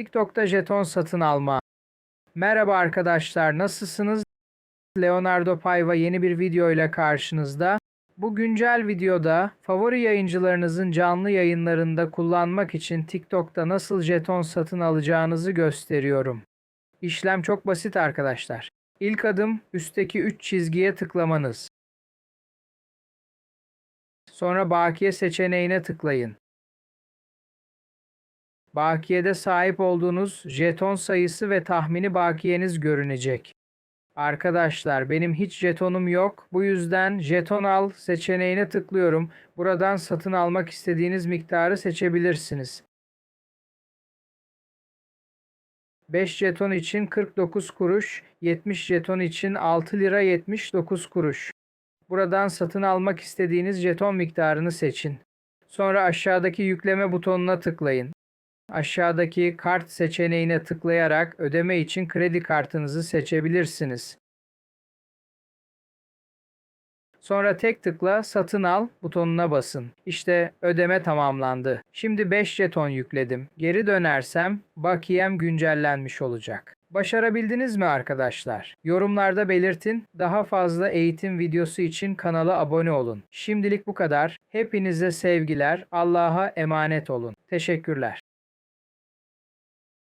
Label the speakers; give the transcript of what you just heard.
Speaker 1: TikTok'ta jeton satın alma. Merhaba arkadaşlar, nasılsınız? Leonardo Paiva yeni bir video ile karşınızda. Bu güncel videoda favori yayıncılarınızın canlı yayınlarında kullanmak için TikTok'ta nasıl jeton satın alacağınızı gösteriyorum. İşlem çok basit arkadaşlar. İlk adım üstteki 3 çizgiye tıklamanız. Sonra bakiye seçeneğine tıklayın. Bakiyede sahip olduğunuz jeton sayısı ve tahmini bakiyeniz görünecek. Arkadaşlar benim hiç jetonum yok. Bu yüzden jeton al seçeneğine tıklıyorum. Buradan satın almak istediğiniz miktarı seçebilirsiniz. 5 jeton için 49 kuruş, 70 jeton için 6 lira 79 kuruş. Buradan satın almak istediğiniz jeton miktarını seçin. Sonra aşağıdaki yükleme butonuna tıklayın. Aşağıdaki kart seçeneğine tıklayarak ödeme için kredi kartınızı seçebilirsiniz. Sonra tek tıkla satın al butonuna basın. İşte ödeme tamamlandı. Şimdi 5 jeton yükledim. Geri dönersem bakiyem güncellenmiş olacak. Başarabildiniz mi arkadaşlar? Yorumlarda belirtin. Daha fazla eğitim videosu için kanala abone olun. Şimdilik bu kadar. Hepinize sevgiler. Allah'a emanet olun. Teşekkürler.